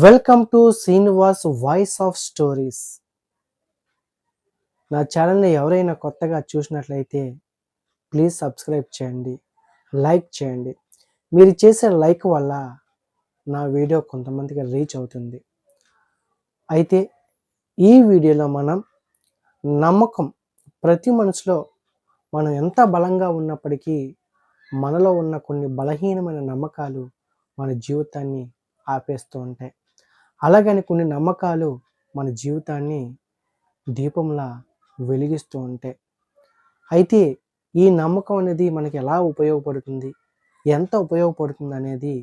Welcome to Srinivas voice of stories నా ఛానల్ని ఎవరైనా కొత్తగా చూసినట్లయితే ప్లీజ్ సబ్స్క్రైబ్ చేయండి లైక్ చేయండి. మీరు చేసే లైక్ వల్ల నా వీడియో కొంతమందికి రీచ్ అవుతుంది. అయితే ఈ వీడియోలో మనం నమ్మకం ప్రతి మనసులో మనం ఎంత బలంగా ఉన్నప్పటికీ మనలో ఉన్న కొన్ని బలహీనమైన నమ్మకాలు మన జీవితాన్ని ఆపేస్తూ ఉంటాయి. అలాగని కొన్ని నమ్మకాలు మన జీవితాన్ని దీపంలా వెలిగిస్తూ ఉంటాయి అయితే ఈ నమ్మకం అనేది మనకి ఎలా ఉపయోగపడుతుంది? ఎంత ఉపయోగపడుతుంది అనేది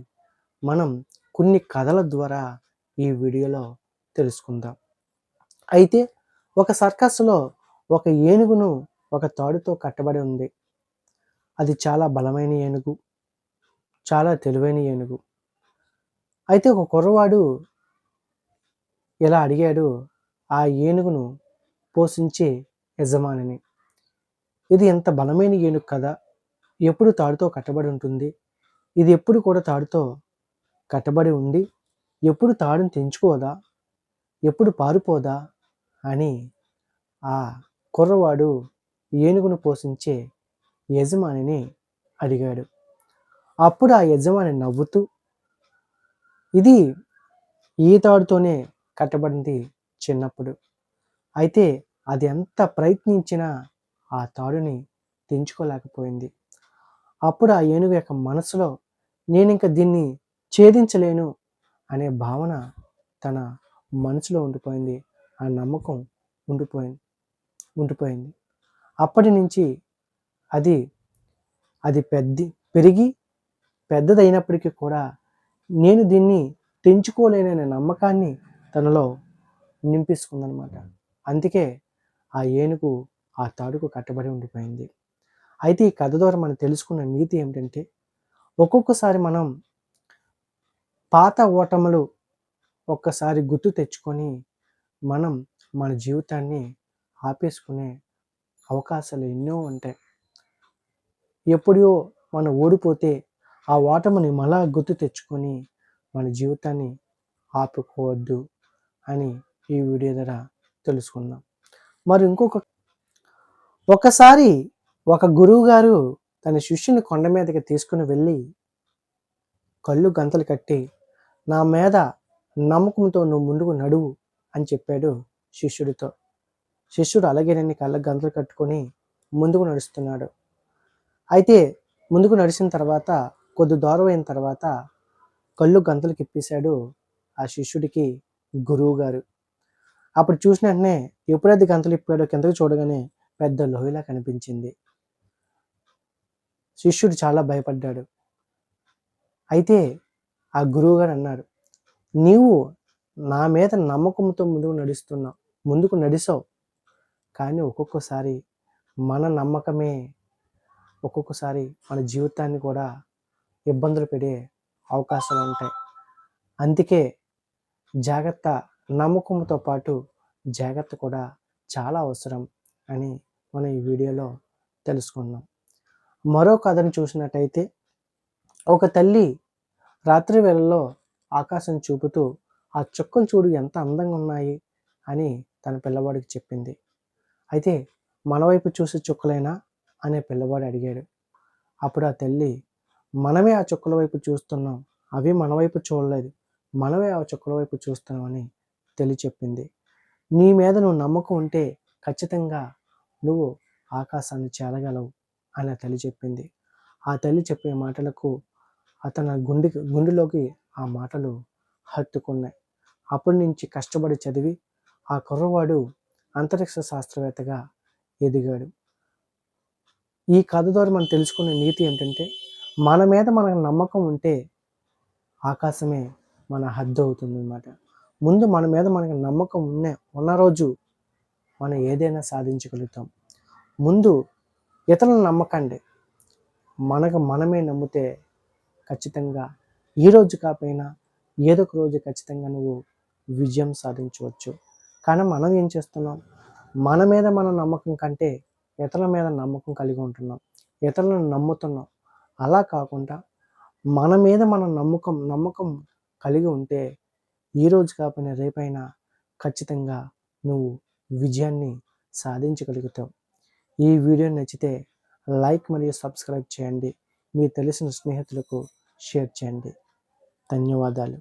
మనం కొన్ని కథల ద్వారా ఈ వీడియోలో తెలుసుకుందాం. అయితే ఒక సర్కస్లో ఒక ఏనుగును ఒక తాడుతో కట్టబడి ఉంది. అది చాలా బలమైన ఏనుగు చాలా తెలివైన ఏనుగు. అయితే ఒక కుర్రవాడు ఇలా అడిగాడు ఆ ఏనుగును పోషించే యజమానిని. ఇది ఎంత బలమైన ఏనుగు కదా! ఎప్పుడు తాడుతో కట్టబడి ఉంటుంది. ఇది ఎప్పుడు కూడా తాడుతో కట్టబడి ఉండి ఎప్పుడు తాడుని తెంచుకోదా? ఎప్పుడు పారిపోదా? అని ఆ కుర్రవాడు ఏనుగును పోషించే యజమానిని అడిగాడు. అప్పుడు ఆ యజమాని నవ్వుతూ ఇది ఈ తాడుతోనే కట్టబడింది చిన్నప్పుడు. అయితే అది ఎంత ప్రయత్నించినా ఆ తాడుని తెంచుకోలేకపోయింది. అప్పుడు ఆ ఏనుగు యొక్క మనసులో నేను ఇంకా దీన్ని ఛేదించలేను అనే భావన తన మనసులో ఉండిపోయింది. ఆ నమ్మకం ఉండిపోయింది ఉండిపోయింది. అప్పటి నుంచి అది అది పెద్ద పెరిగి పెద్దదైనప్పటికీ కూడా నేను దీన్ని తెంచుకోలేననే నమ్మకాన్ని తనలో నింపిస్తుందనమాట అందుకే ఆ ఏనుగు ఆ తాడుకు కట్టబడి ఉండిపోయింది. అయితే ఈ కథ ద్వారా మనం తెలుసుకున్న నీతి ఏమిటంటే ఒక్కొక్కసారి మనం పాత ఓటములు ఒక్కసారి గుర్తు తెచ్చుకొని మనం మన జీవితాన్ని ఆపేసుకునే అవకాశాలు ఎన్నో ఉంటాయి. ఎప్పుడో మనం ఓడిపోతే ఆ ఓటమిని మళ్ళా గుర్తు తెచ్చుకొని మన జీవితాన్ని ఆపుకోవద్దు అని ఈ వీడియో ద్వారా తెలుసుకుందాం. మరి ఇంకొక ఒకసారి ఒక గురువు గారు తన శిష్యుని కొండ మీదకి తీసుకుని వెళ్ళి కళ్ళు గంతలు కట్టి నా మీద నమ్మకంతో నువ్వు ముందుకు నడువు అని చెప్పాడు శిష్యుడితో. శిష్యుడు అలాగేనని కళ్ళ గంతలు కట్టుకొని ముందుకు నడుస్తున్నాడు. అయితే ముందుకు నడిచిన తర్వాత కొద్ది దూరం అయిన తర్వాత కళ్ళు గంతలు కిప్పేశాడు ఆ శిష్యుడికి గురువు గారు. అప్పుడు చూసిన వెంటనే ఎప్పుడైతే గంతలు ఇప్పాడో కిందకు చూడగానే పెద్ద లోయలా కనిపించింది. శిష్యుడు చాలా భయపడ్డాడు. అయితే ఆ గురువు గారు నీవు నా మీద నమ్మకంతో ముందుకు నడుస్తున్నావు ముందుకు నడిచావు కానీ ఒక్కొక్కసారి మన నమ్మకమే ఒక్కొక్కసారి మన జీవితాన్ని కూడా ఇబ్బందులు పెడే అవకాశాలు ఉంటాయి. అందుకే జాగ్రత్త నమ్మకంతో పాటు జాగ్రత్త కూడా చాలా అవసరం అని మనం ఈ వీడియోలో తెలుసుకున్నాం. మరో కథను చూసినట్టయితే ఒక తల్లి రాత్రి వేళల్లో ఆకాశం చూపుతూ ఆ చుక్కలు చూడు ఎంత అందంగా ఉన్నాయి అని తన పిల్లవాడికి చెప్పింది. అయితే మన వైపు చూసే చుక్కలేనా అనే పిల్లవాడు అడిగాడు. అప్పుడు ఆ తల్లి మనమే ఆ చుక్కల వైపు చూస్తున్నాం. అవి మన వైపు చూడలేదు. మనమే ఆ చుక్కల వైపు చూస్తున్నామని తెలియచెప్పింది నీ మీద నువ్వు నమ్మకం ఉంటే ఖచ్చితంగా నువ్వు ఆకాశాన్ని చేరగలవు అని తల్లి చెప్పింది. ఆ తల్లి చెప్పే మాటలకు అతని గుండె గుండెలోకి ఆ మాటలు హత్తుకున్నాయి. అప్పటి నుంచి కష్టపడి చదివి ఆ కుర్రవాడు అంతరిక్ష శాస్త్రవేత్తగా ఎదిగాడు. ఈ కథ ద్వారా మనం తెలుసుకునే నీతి ఏంటంటే మన మీద మనకు నమ్మకం ఉంటే ఆకాశమే మన హద్దు అవుతుంది అనమాట ముందు మన మీద మనకి నమ్మకం ఉన్న ఉన్న రోజు మనం ఏదైనా సాధించగలుగుతాం. ముందు ఇతరులను నమ్మకండి. మనకు మనమే నమ్మితే ఖచ్చితంగా ఈ రోజు కాకపోయినా ఏదో ఒక రోజు ఖచ్చితంగా నువ్వు విజయం సాధించవచ్చు. కానీ మనం ఏం చేస్తున్నాం? మన మీద మన నమ్మకం కంటే ఇతరుల మీద నమ్మకం కలిగి ఉంటున్నాం. ఇతరులను నమ్ముతున్నాం. అలా కాకుండా మన మీద మన నమ్మకం నమ్మకం కలిగి ఉంటే ఈరోజు కాకపోయినా రేపైనా ఖచ్చితంగా నువ్వు విజయాన్ని సాధించగలుగుతావు. ఈ వీడియో నచ్చితే లైక్ మరియు సబ్స్క్రైబ్ చేయండి. మీ తెలిసిన స్నేహితులకు షేర్ చేయండి. ధన్యవాదాలు.